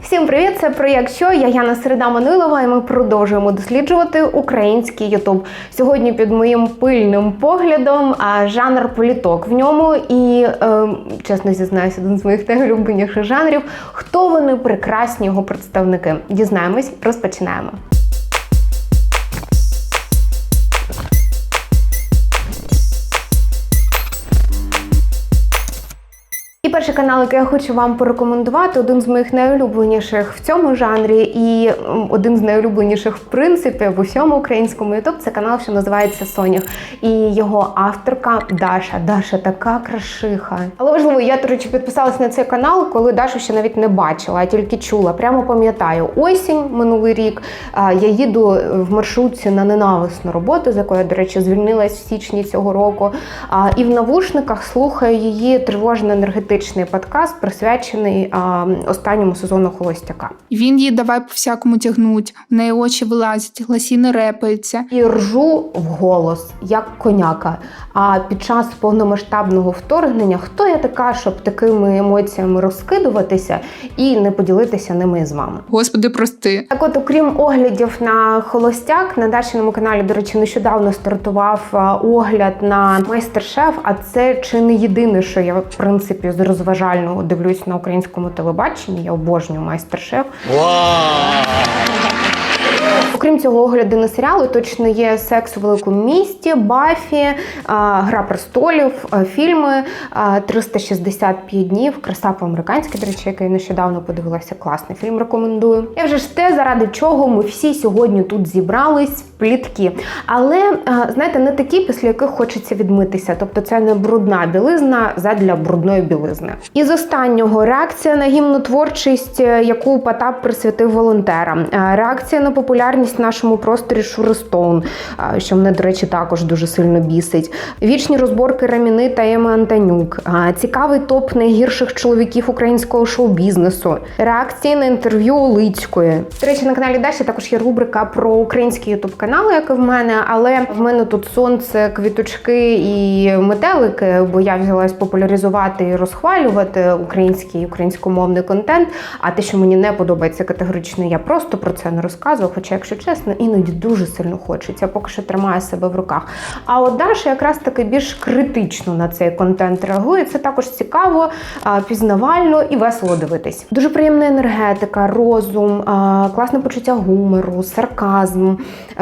Всім привіт! Це проєкт що я Яна Середа Манилова, і ми продовжуємо досліджувати український Ютуб. Сьогодні під моїм пильним поглядом жанр політок в ньому. І е, чесно зізнаюся, один з моїх найулюбленіших жанрів. Хто вони прекрасні його представники? Дізнаємось, розпочинаємо. Перший канал, який я хочу вам порекомендувати, один з моїх найулюбленіших в цьому жанрі, і один з найулюбленіших в принципі в усьому українському ютуб це канал, що називається Сонях. І його авторка Даша. Даша така крашиха. Але важливо, я до речі, підписалась на цей канал, коли Дашу ще навіть не бачила, а тільки чула. Прямо пам'ятаю, осінь минулий рік. Я їду в маршрутці на ненависну роботу, з якої до речі, звільнилась в січні цього року. І в навушниках слухаю її тривожно-енергетичний подкаст, присвячений а, останньому сезону Холостяка. Він її давай по всякому тягнуть, в неї очі вилазять, ласіни репаються. І ржу в голос, як коняка. А під час повномасштабного вторгнення хто я така, щоб такими емоціями розкидуватися і не поділитися ними з вами? Господи, прости. Так, от, окрім оглядів на холостяк, на Дашиному каналі, до речі, нещодавно стартував огляд на майстер-шеф. А це чи не єдине, що я в принципі з розважального дивлюсь на українському телебаченні. Я обожнюю майстер-шеф. Окрім цього, огляди на серіали точно є секс у великому місті, Бафі, Гра престолів, фільми 365 днів. Краса по-американськи, до речі, який нещодавно подивилася. Класний фільм рекомендую. Я вже ж те, заради чого ми всі сьогодні тут зібрались плітки. Але знаєте, не такі, після яких хочеться відмитися. Тобто, це не брудна білизна задля брудної білизни. І з останнього реакція на гімну творчість, е, яку Потап присвятив волонтерам. Е, Реакція на популярність в нашому просторі Шуристоун, е, що мене, до речі, також дуже сильно бісить. Вічні розборки Раміни та Еми Антонюк. Е, Цікавий топ найгірших чоловіків українського шоу-бізнесу. Реакції на інтерв'ю Олицької. До речі, на каналі Даші також є рубрика про український ютуб канал, як і в мене, але в мене тут сонце, квіточки і метелики, бо я взялась популяризувати і розхвалювати український українськомовний контент. А те, що мені не подобається категорично, я просто про це не розказую. Хоча, якщо чесно, іноді дуже сильно хочеться, поки що тримаю себе в руках. А от Даша якраз таки більш критично на цей контент реагує. Це також цікаво, пізнавально і весело дивитись. Дуже приємна енергетика, розум, класне почуття гумору, сарказм,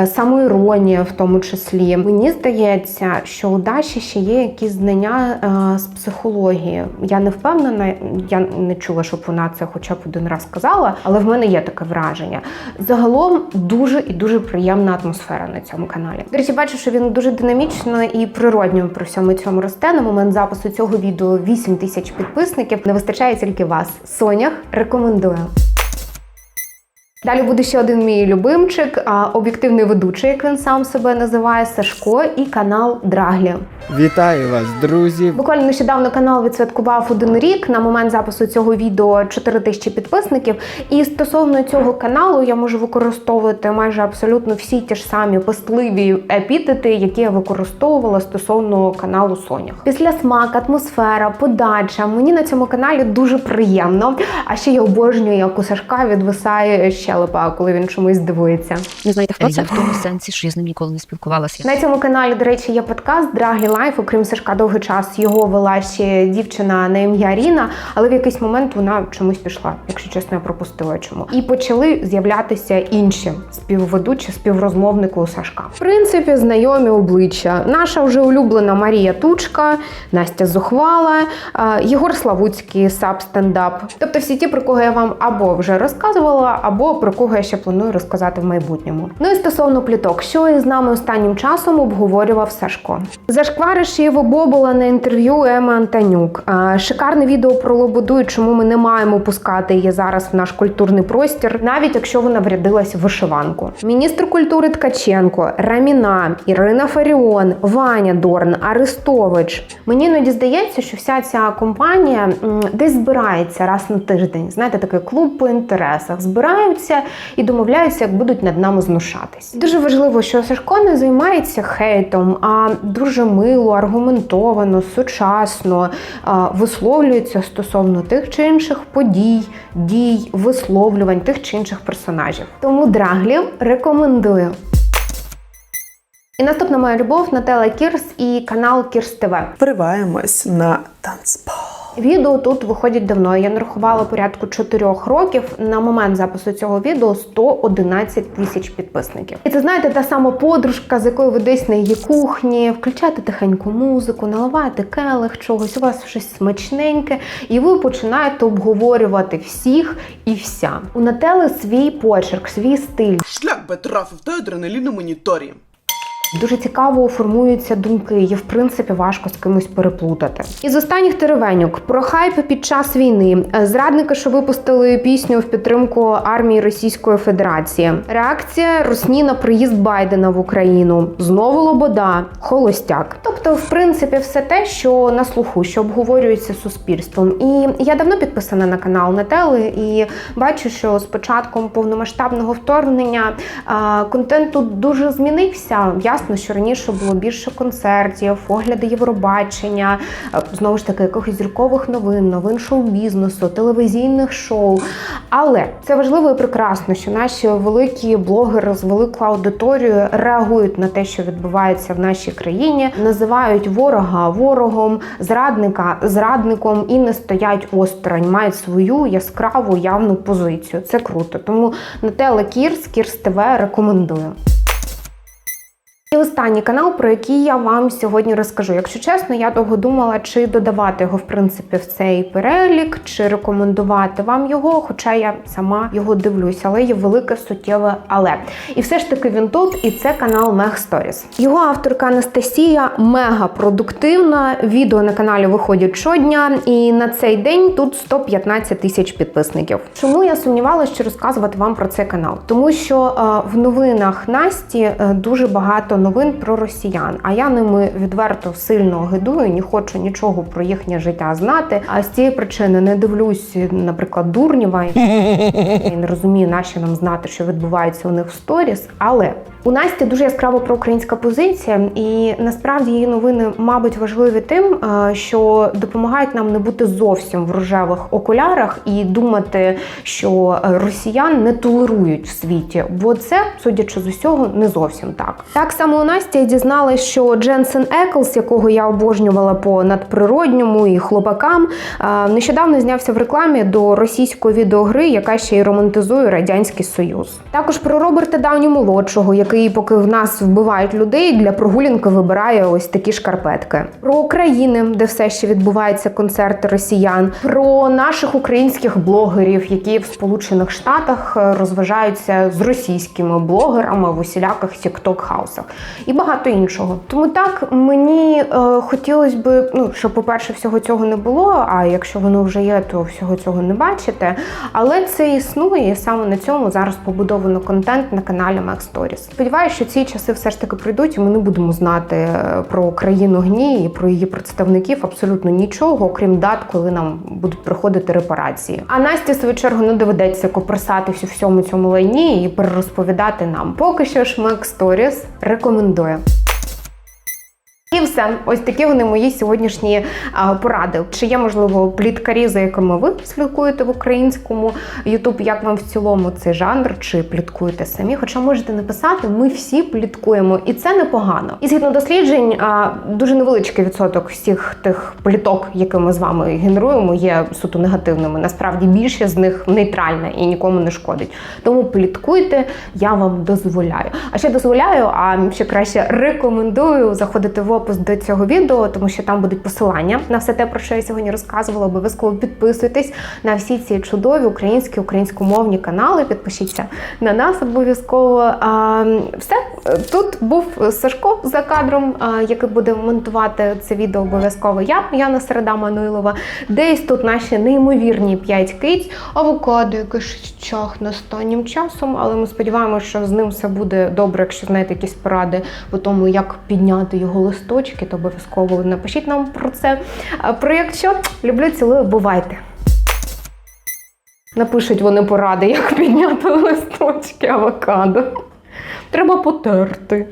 самоіронія в тому числі. Мені здається, що у Даші ще є якісь знання з психології. Я не впевнена, я не чула, щоб вона це хоча б один раз сказала, але в мене є таке враження. Загалом дуже і дуже приємна атмосфера на цьому каналі. До речі, бачу, що він дуже динамічно і природньо при всьому цьому росте. На момент запису цього відео 8 тисяч підписників. Не вистачає тільки вас. Сонях рекомендую. Далі буде ще один мій любимчик, об'єктивний ведучий, як він сам себе називає, Сашко, і канал Драглі. Вітаю вас, друзі! Буквально нещодавно канал відсвяткував один рік. На момент запису цього відео 4 тисячі підписників. І стосовно цього каналу я можу використовувати майже абсолютно всі ті ж самі пестливі епітети, які я використовувала стосовно каналу Сонях. Після смак, атмосфера, подача. Мені на цьому каналі дуже приємно. А ще я обожнюю, як у Сашка відвисає щелепа, коли він чомусь дивується. Не знаєте, хто це? Я в тому сенсі, що я з ним ніколи не спілкувалася. На цьому каналі, до речі, є подкаст Драглі Лайф. Окрім Сашка, довгий час його вела ще дівчина на ім'я Ріна, але в якийсь момент вона чомусь пішла, якщо чесно, я пропустила чому. І почали з'являтися інші співведучі, співрозмовники у Сашка. В принципі, знайомі обличчя. Наша вже улюблена Марія Тучка, Настя Зухвала, Єгор Славуцький, Саб стендап. Тобто всі ті, про кого я вам або вже розказувала, або про кого я ще планую розказати в майбутньому. Ну і стосовно пліток, що із нами останнім часом обговорював Сашко. Зашквариш його бобола на інтерв'ю Еми Антонюк. Шикарне відео про Лободу і чому ми не маємо пускати її зараз в наш культурний простір, навіть якщо вона врядилась в вишиванку. Міністр культури Ткаченко, Раміна, Ірина Фаріон, Ваня Дорн, Арестович. Мені іноді здається, що вся ця компанія десь збирається раз на тиждень. Знаєте, такий клуб по інтересах. Збираються сміються і домовляються, як будуть над нами знущатись. Дуже важливо, що Сашко не займається хейтом, а дуже мило, аргументовано, сучасно а, висловлюється стосовно тих чи інших подій, дій, висловлювань тих чи інших персонажів. Тому драглів рекомендую. І наступна моя любов Нателла Кірс і канал Кірс ТВ. Вриваємось на танцпол. Відео тут виходять давно. Я нарахувала порядку 4 років. На момент запису цього відео 111 тисяч підписників. І це знаєте, та сама подружка, з якою ви десь на її кухні, включаєте тихеньку музику, наливаєте келих чогось, у вас щось смачненьке, і ви починаєте обговорювати всіх і вся. У Нателли свій почерк, свій стиль. Шлях би трафив той адреналін у моніторі. Дуже цікаво формуються думки, її в принципі важко з кимось переплутати. Із останніх теревенюк про хайп під час війни, зрадники, що випустили пісню в підтримку армії Російської Федерації, реакція Росні на приїзд Байдена в Україну, знову Лобода, Холостяк. Тобто, в принципі, все те, що на слуху, що обговорюється суспільством. І я давно підписана на канал Нателли і бачу, що з початком повномасштабного вторгнення контент тут дуже змінився. Ясно, що раніше було більше концертів, огляди Євробачення, е, знову ж таки, якихось зіркових новин, новин шоу-бізнесу, телевізійних шоу. Але це важливо і прекрасно, що наші великі блогери з великою аудиторією реагують на те, що відбувається в нашій країні, називають ворога ворогом, зрадника зрадником і не стоять осторонь, мають свою яскраву явну позицію. Це круто. Тому Нателла Кірс, Кірс ТВ рекомендую. І останній канал, про який я вам сьогодні розкажу. Якщо чесно, я довго думала, чи додавати його в принципі в цей перелік, чи рекомендувати вам його, хоча я сама його дивлюся, але є велике суттєве але. І все ж таки він тут, і це канал Мег Сторіс. Його авторка Анастасія мега продуктивна. Відео на каналі виходять щодня, і на цей день тут 115 тисяч підписників. Чому я сумнівалася, що розказувати вам про цей канал? Тому що е, в новинах Насті е, дуже багато новин про росіян, а я ними відверто сильно гидую, не хочу нічого про їхнє життя знати. А з цієї причини не дивлюсь, наприклад, Дурнєва і не розумію, нащо нам знати, що відбувається у них в сторіс. Але у Насті дуже яскрава проукраїнська позиція, і насправді її новини, мабуть, важливі тим, е, що допомагають нам не бути зовсім в рожевих окулярах і думати, що росіян не толерують в світі, бо це, судячи з усього, не зовсім так. Так само у Насті дізналась, що Дженсен Еклс, якого я обожнювала по надприродньому і хлопакам, нещодавно знявся в рекламі до російської відеогри, яка ще й романтизує радянський союз. Також про Роберта Дауні молодшого, який, поки в нас вбивають людей, для прогулянки вибирає ось такі шкарпетки. Про України, де все ще відбуваються концерти росіян, про наших українських блогерів, які в Сполучених Штатах е, розважаються з російськими блогерами в усіляких тікток хаусах і багато іншого. Тому так мені е, хотілося б, ну щоб, по-перше, всього цього не було. А якщо воно вже є, то всього цього не бачите. Але це існує, і саме на цьому зараз побудовано контент на каналі Max Stories. Сподіваюся, що ці часи все ж таки прийдуть, і ми не будемо знати е, про країну гній і про її представників абсолютно нічого, окрім дат, коли нам будуть приходити репарації. А Насті, свою чергу, не доведеться копирсатись у всьому цьому лайні і перерозповідати нам. Поки що ж Max Stories рекомендує рекомендує. І все, ось такі вони мої сьогоднішні поради. Чи є можливо пліткарі, за якими ви слідкуєте в українському Ютуб? Як вам в цілому цей жанр? Чи пліткуєте самі? Хоча можете написати, ми всі пліткуємо, і це непогано. І згідно досліджень, дуже невеличкий відсоток всіх тих пліток, які ми з вами генеруємо, є суто негативними. Насправді більше з них нейтральна і нікому не шкодить. Тому пліткуйте, я вам дозволяю. А ще дозволяю, а ще краще рекомендую заходити в опис до цього відео, тому що там будуть посилання на все те, про що я сьогодні розказувала. Обов'язково підписуйтесь на всі ці чудові українські українськомовні канали. Підпишіться на нас обов'язково. Все тут був Сашко за кадром, який буде монтувати це відео. Обов'язково я, Яна Середа Мануйлова. Десь тут наші неймовірні 5 киць, авокадо, щось чахне останнім часом, але ми сподіваємося, що з ним все буде добре. Якщо знаєте якісь поради по тому, як підняти його листочки, то обов'язково напишіть нам про це. Про Проєкт що люблю, цілую, бувайте! Напишуть вони поради, як підняти листочки авокадо. Треба потерти.